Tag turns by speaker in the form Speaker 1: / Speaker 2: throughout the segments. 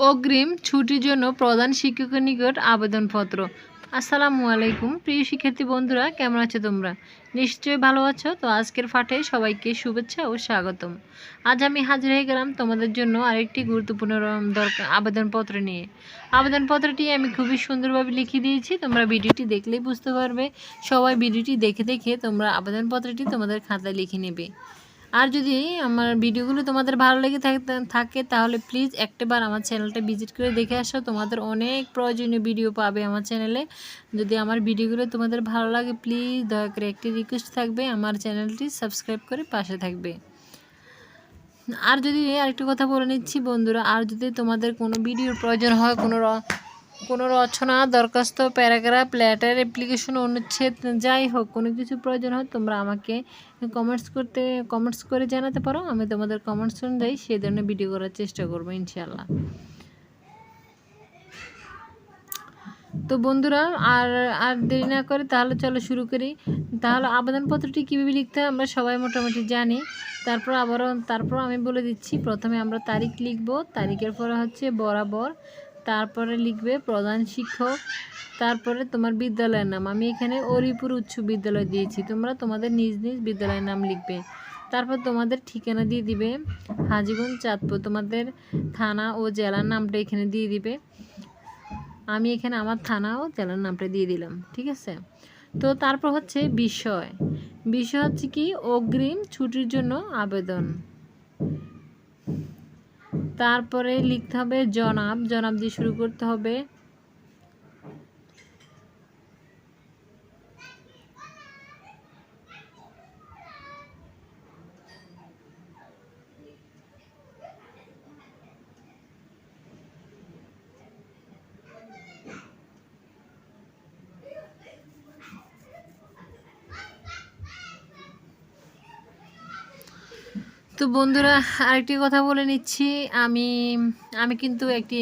Speaker 1: অগ্রিম ছুটির জন্য প্রধান শিক্ষকের নিকট আবেদনপত্র। আসসালামু আলাইকুম, প্রিয় শিক্ষার্থী বন্ধুরা, কেমন আছো তোমরা? নিশ্চয়ই ভালো আছো? তো আজকের পাঠে সবাইকে শুভেচ্ছা ও স্বাগতম। আজ আমি হাজির হয়ে গেলাম তোমাদের জন্য আরেকটি গুরুত্বপূর্ণ দরকার আবেদনপত্র নিয়ে। আবেদনপত্রটি আমি খুবই সুন্দরভাবে লিখে দিয়েছি, তোমরা ভিডিওটি দেখলেই বুঝতে পারবে। সবাই ভিডিওটি দেখে দেখে তোমরা আবেদনপত্রটি তোমাদের খাতায় লিখে নেবে। আর যদি আমার ভিডিওগুলো তোমাদের ভালো লেগে থাকে তাহলে প্লিজ একটাবার আমার চ্যানেলটা ভিজিট করে দেখে আসো। তোমাদের অনেক প্রয়োজনীয় ভিডিও পাবে আমার চ্যানেলে যদি আমার ভিডিওগুলো তোমাদের ভালো লাগে প্লিজ দয়া করে একটি রিকোয়েস্ট থাকবে, আমার চ্যানেলটি সাবস্ক্রাইব করে পাশে থাকবে। আর যদি আরেকটি কথা বলে নিচ্ছি বন্ধুরা, আর যদি তোমাদের কোনো ভিডিওর প্রয়োজন হয়, কোনো কোনো রচনা দরখাস্ত, প্যারাগ্রাফ, লেটার, অ্যাপ্লিকেশন, অনুচ্ছেদ, যাই হোক, কোনো কিছু প্রয়োজন হয়, তোমরা আমাকে কমেন্টস করতে কমেন্টস করে জানাতে পারো। আমি তোমাদের কমেন্টস অনুযায়ী সেই ধরনের ভিডিও করার চেষ্টা করব ইনশাল্লাহ তো বন্ধুরা, আর আর দেরি না করে তাহলে চলো শুরু করি। তাহলে আবেদনপত্রটি কীভাবে লিখতে হয় আমরা সবাই মোটামুটি জানি। তারপর আবারও, তারপর আমি বলে দিচ্ছি, প্রথমে আমরা তারিখ লিখব। তারিখের পরে হচ্ছে বরাবর তারপরে লিখবে প্রধান শিক্ষক, তারপরে তোমার বিদ্যালয়ের নাম। আমি এখানে অরিপুর উচ্চ বিদ্যালয় দিয়েছি, তোমরা তোমাদের নিজ নিজ বিদ্যালয়ের নাম লিখবে। তারপর তোমাদের ঠিকানা দিয়ে দিবে হাজিগঞ্জ, চাঁদপুর। তোমাদের থানা ও জেলার নামটা এখানে দিয়ে দিবে। আমি এখানে আমার থানা ও জেলার নামটা দিয়ে দিলাম, ঠিক আছে? তো তারপর হচ্ছে বিষয়। বিষয় হচ্ছে কি? অগ্রিম ছুটির জন্য আবেদন। তারপরে লিখতে হবে জনাব। জনাব দিয়ে শুরু করতে হবে। তো বন্ধুরা, আরেকটি কথা বলে নিচ্ছি। আমি আমি কিন্তু একটি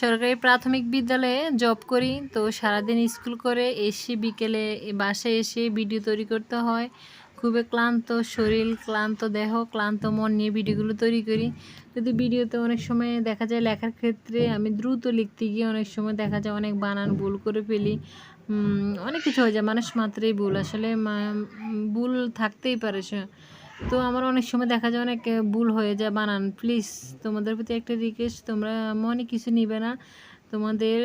Speaker 1: সরকারি প্রাথমিক বিদ্যালয়ে জব করি। তো সারাদিন স্কুল করে এসে বিকেলে বাসায় এসে ভিডিও তৈরি করতে হয়। খুবই ক্লান্ত শরীর, ক্লান্ত দেহ, ক্লান্ত মন নিয়ে ভিডিওগুলো তৈরি করি। যদি ভিডিওতে অনেক সময় দেখা যায় লেখার ক্ষেত্রে, আমি দ্রুত লিখতে গিয়ে অনেক সময় দেখা যায় অনেক বানান ভুল করে ফেলি। অনেক কিছু হয়ে যায়, মানুষ মাত্রই ভুল। আসলে ভুল থাকতেই পারে তো আমার অনেক সময় দেখা যায় অনেক ভুল হয়ে যায় বানান। প্লিজ তোমাদের প্রতি একটা রিকোয়েস্ট তোমরা মনে কিছু নিবে না। তোমাদের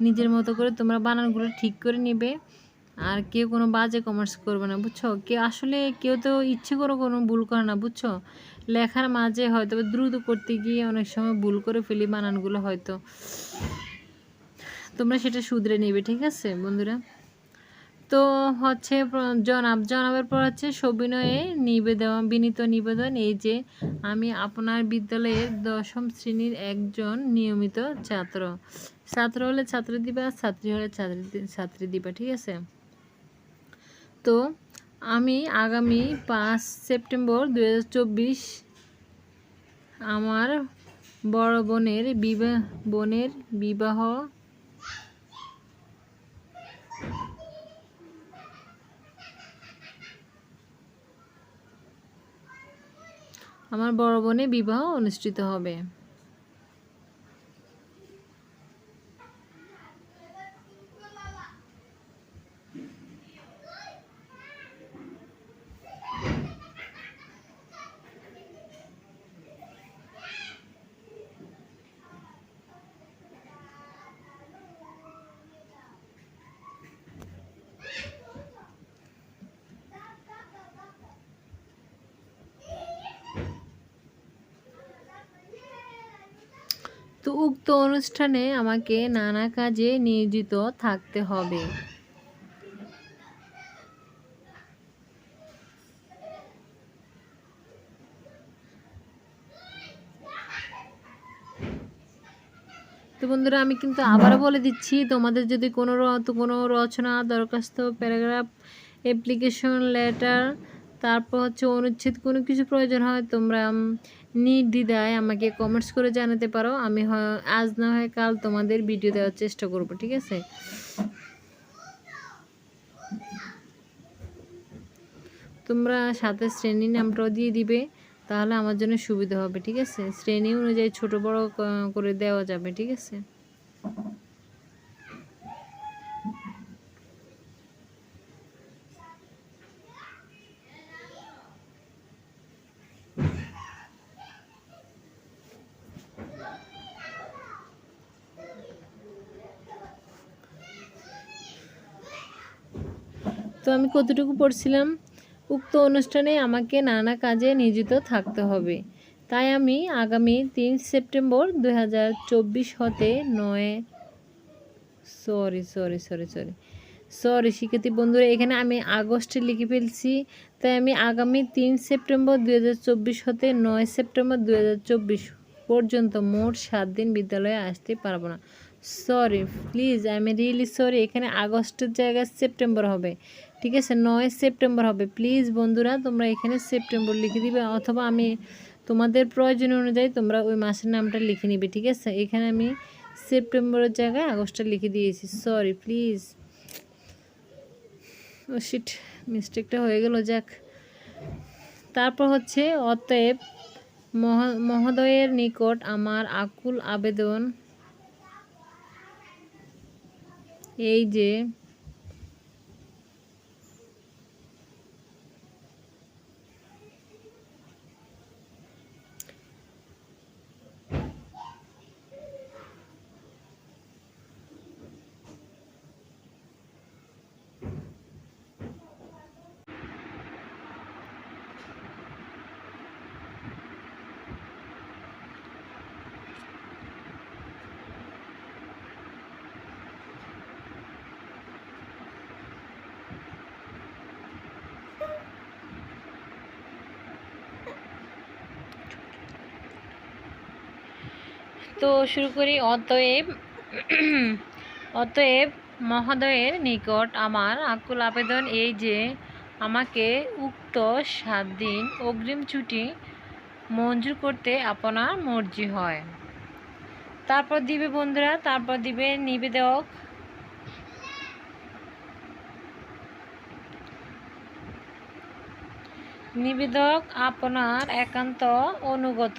Speaker 1: নিজের মতো করে তোমরা বানানগুলো ঠিক করে নিবে। আর কেউ কোনো বাজে কমার্স করবে না, বুঝছ? কেউ, আসলে কেউ তো ইচ্ছে করে কোনো ভুল করে না, বুঝছ? লেখার মাঝে হয়তো দ্রুত করতে গিয়ে অনেক সময় ভুল করে ফেলি বানানগুলো হয়তো। তোমরা সেটা শুধরে নিবে, ঠিক আছে, বন্ধুরা? তো হচ্ছে জনাব, জনাবের পর হচ্ছে সবিনয়ে নিবেদন, বিনীত নিবেদন। এই যে আমি আপনার বিদ্যালয়ের দশম শ্রেণির একজন নিয়মিত ছাত্র। ছাত্র হলে ছাত্র দিবা, ছাত্রী হলে ছাত্রী ছাত্রী দিবা, ঠিক আছে? তো আমি আগামী পাঁচ সেপ্টেম্বর দু হাজার চব্বিশ আমার বড় বোনের বিবাহ বোনের বিবাহ আমার বড় বোনের বিবাহ অনুষ্ঠিত হবে। তো উক্ত অনুষ্ঠানে আমাকে নানা কাজে নিয়োজিত থাকতে হবে। তো বন্ধুরা, আমি কিন্তু আবারও বলে দিচ্ছি, তোমাদের যদি কোনো কোনো রচনা, দরখাস্ত, প্যারাগ্রাফ, অ্যাপ্লিকেশন, লেটার তারপর হচ্ছে অনুচ্ছেদ কোনো কিছু প্রয়োজন হয়, তোমরা নির্দ্বিধায় আমাকে কমেন্টস করে জানাতে পারো। আমি আজ না হয় কাল তোমাদের ভিডিও দেওয়ার চেষ্টা করব, ঠিক আছে? তোমরা সাথে শ্রেণির নামটাও দিয়ে দিবে, তাহলে আমার জন্য সুবিধা হবে, ঠিক আছে? শ্রেণি অনুযায়ী ছোট বড় করে দেওয়া যাবে, ঠিক আছে? তো আমি কতটুকু পড়ছিলাম? উক্ত অনুষ্ঠানে আমাকে নানা কাজে নিয়োজিত থাকতে হবে। তাই আমি আগামী তিন সেপ্টেম্বর দুই হতে নয় sorry sorry sorry sorry sorry, শিক্ষার্থী বন্ধুরা, এখানে আমি আগস্টে লিখে ফেলছি। তাই আমি আগামী তিন সেপ্টেম্বর দুই হতে নয় সেপ্টেম্বর দুই পর্যন্ত মোট সাত দিন বিদ্যালয়ে আসতে পারব না। Sorry, please, I am really sorry, এখানে আগস্টের জায়গায় সেপ্টেম্বর হবে। ঠিক আছে? নয় সেপ্টেম্বর হবে। প্লিজ বন্ধুরা, তোমরা এখানে সেপ্টেম্বর লিখে দিবে অথবা আমি তোমাদের প্রয়োজন অনুযায়ী তোমরা ওই মাসের নামটা লিখে নিবে, ঠিক আছে? এখানে আমি সেপ্টেম্বরের জায়গায় আগস্টটা লিখে দিয়েছি। সরি প্লিজ ও শিট মিস্টেকটা হয়ে গেল, যাক। তারপর হচ্ছে, অতএব মহ- মহোদয়ের নিকট আমার আকুল আবেদন এই যে তো শুরু করি অতএব অতএব মহোদয়ের নিকট আমার আকুল আবেদন এই যে আমাকে উক্ত সাত দিন অগ্রিম ছুটি মঞ্জুর করতে আপনার মর্জি হয়। তারপর দিবে বন্ধুরা, তারপর দিবে নিবেদক। নিবেদক আপনার একান্ত অনুগত।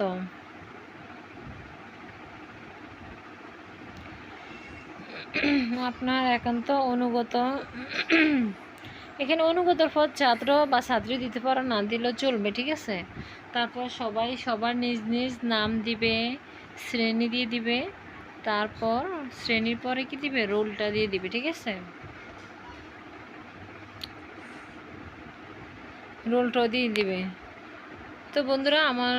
Speaker 1: আপনার একান্ত অনুগত। এখানে অনুগতর পর ছাত্র বা ছাত্রী দিতে পারো, না দিলেও চলবে, ঠিক আছে? তারপর সবাই সবার নিজ নিজ নাম দিবে, শ্রেণি দিয়ে দিবে, তারপর শ্রেণির পরে কি দিবে? রোলটা দিয়ে দিবে, ঠিক আছে? রোলটাও দিয়ে দিবে। তো বন্ধুরা, আমার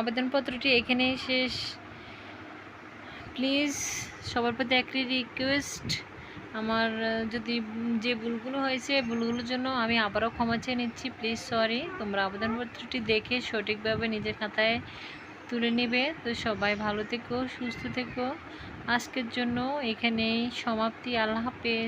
Speaker 1: আবেদনপত্রটি এখানেই শেষ। প্লিজ সবার প্রতি একটি রিকোয়েস্ট আমার যদি যে ভুলগুলো হয়েছে ভুলগুলোর জন্য আমি আবারও ক্ষমা চেয়ে নিচ্ছি। প্লিজ সরি তোমরা আবেদনপত্রটি দেখে সঠিকভাবে নিজের খাতায় তুলে নেবে। তো সবাই ভালো থেকো, সুস্থ থেকো। আজকের জন্য এখানেই সমাপ্তি। আল্লাহ হাফেজ।